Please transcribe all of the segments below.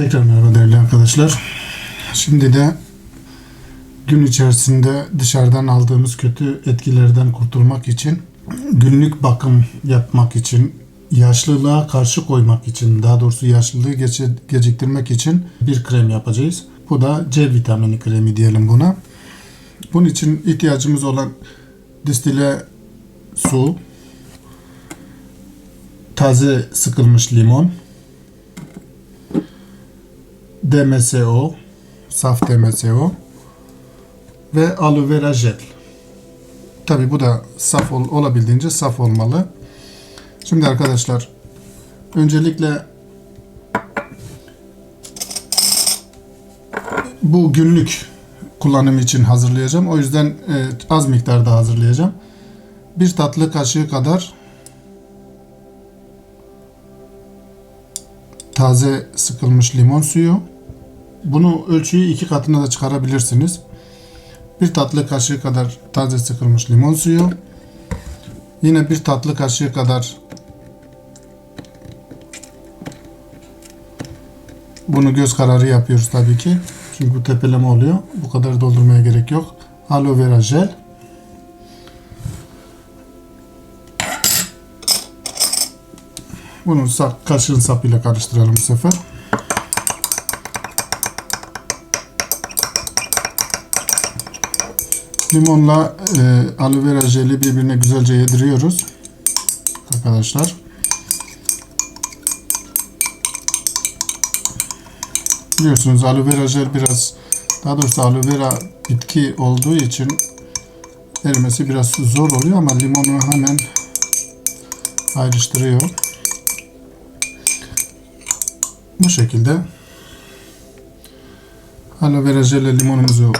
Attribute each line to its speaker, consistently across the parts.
Speaker 1: Tekrar merhaba değerli arkadaşlar. Şimdi de gün içerisinde dışarıdan aldığımız kötü etkilerden kurtulmak için, günlük bakım yapmak için, yaşlılığa karşı koymak için, daha doğrusu yaşlılığı geçe- geciktirmek için bir krem yapacağız. Bu da C vitamini kremi diyelim buna. Bunun için ihtiyacımız olan distile su, taze sıkılmış limon, DMSO, saf DMSO ve aloe vera jel. Tabi bu da saf ol, olabildiğince saf olmalı. Şimdi arkadaşlar öncelikle bu günlük kullanım için hazırlayacağım. O yüzden e, az miktarda hazırlayacağım. Bir tatlı kaşığı kadar taze sıkılmış limon suyu. Bunu ölçüyü iki katına da çıkarabilirsiniz. Bir tatlı kaşığı kadar taze sıkılmış limon suyu. Yine bir tatlı kaşığı kadar bunu göz kararı yapıyoruz tabii ki. Çünkü bu tepeleme oluyor. Bu kadar doldurmaya gerek yok. Aloe vera jel. Bunu kaşığın sapıyla karıştıralım bu sefer. Limonla e, aloe vera jeli birbirine güzelce yediriyoruz. Arkadaşlar. Biliyorsunuz aloe vera jel biraz daha doğrusu aloe vera bitki olduğu için erimesi biraz zor oluyor ama limonu hemen ayrıştırıyor. Bu şekilde aloe vera jelle limonumuzu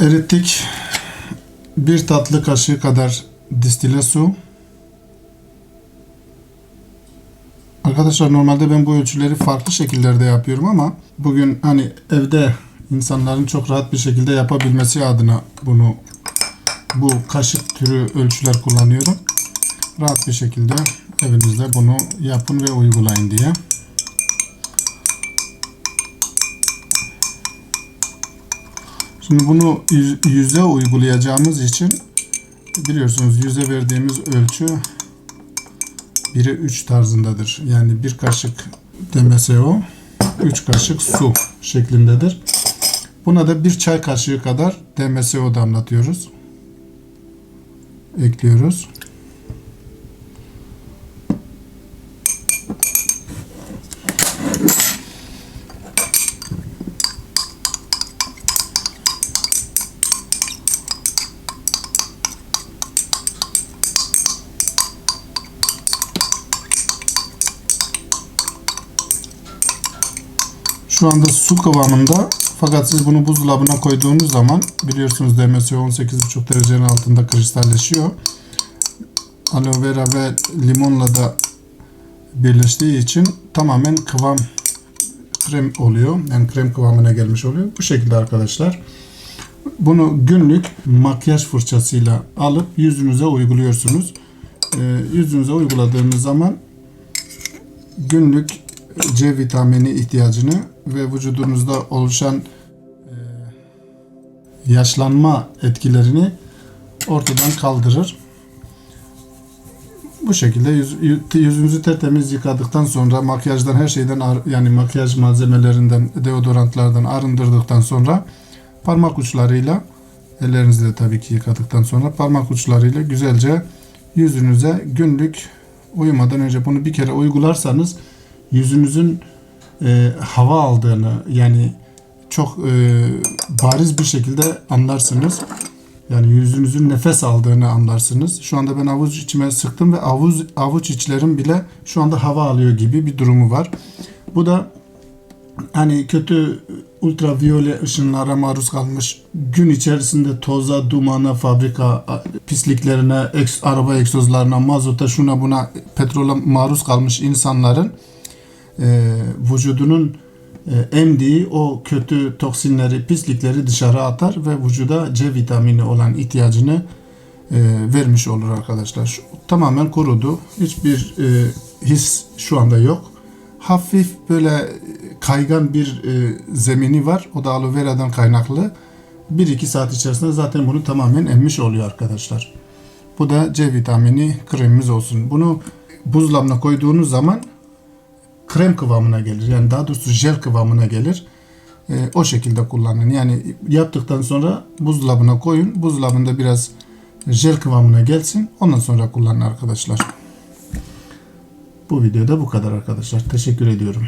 Speaker 1: erittik. Bir tatlı kaşığı kadar distile su. Arkadaşlar normalde ben bu ölçüleri farklı şekillerde yapıyorum ama bugün hani evde insanların çok rahat bir şekilde yapabilmesi adına bunu bu kaşık türü ölçüler kullanıyorum. Rahat bir şekilde evinizde bunu yapın ve uygulayın diye. Şimdi bunu yüz- yüze uygulayacağımız için biliyorsunuz yüze verdiğimiz ölçü 1'e 3 tarzındadır. Yani bir kaşık DMSO, 3 kaşık su şeklindedir. Buna da bir çay kaşığı kadar DMSO damlatıyoruz. Ekliyoruz. Şu anda su kıvamında fakat siz bunu buzdolabına koyduğunuz zaman biliyorsunuz DMSO 18,5 derecenin altında kristalleşiyor. Aloe vera ve limonla da birleştiği için tamamen kıvam krem oluyor. Yani krem kıvamına gelmiş oluyor. Bu şekilde arkadaşlar. Bunu günlük makyaj fırçasıyla alıp yüzünüze uyguluyorsunuz. Ee, yüzünüze uyguladığınız zaman günlük C vitamini ihtiyacını ve vücudunuzda oluşan e, yaşlanma etkilerini ortadan kaldırır. Bu şekilde yüz, yü- yüzünüzü tertemiz yıkadıktan sonra makyajdan her şeyden yani makyaj malzemelerinden deodorantlardan arındırdıktan sonra parmak uçlarıyla ellerinizi de tabii ki yıkadıktan sonra parmak uçlarıyla güzelce yüzünüze günlük uyumadan önce bunu bir kere uygularsanız yüzünüzün e, hava aldığını yani çok e, bariz bir şekilde anlarsınız. Yani yüzünüzün nefes aldığını anlarsınız. Şu anda ben avuç içime sıktım ve avuç, avuç içlerim bile şu anda hava alıyor gibi bir durumu var. Bu da hani kötü ultraviyole ışınlara maruz kalmış gün içerisinde toza, dumana, fabrika pisliklerine, eks, araba egzozlarına, mazota, şuna buna petrola maruz kalmış insanların e, vücudunun e, emdiği o kötü toksinleri, pislikleri dışarı atar ve vücuda C vitamini olan ihtiyacını e, vermiş olur arkadaşlar. Şu, tamamen kurudu. Hiçbir e, his şu anda yok. hafif böyle kaygan bir e, zemini var. O da aloe vera'dan kaynaklı. 1-2 saat içerisinde zaten bunu tamamen emmiş oluyor arkadaşlar. Bu da C vitamini kremimiz olsun. Bunu buzdolabına koyduğunuz zaman krem kıvamına gelir. Yani daha doğrusu jel kıvamına gelir. E, o şekilde kullanın. Yani yaptıktan sonra buzdolabına koyun. Buzdolabında biraz jel kıvamına gelsin. Ondan sonra kullanın arkadaşlar. Bu videoda bu kadar arkadaşlar. Teşekkür ediyorum.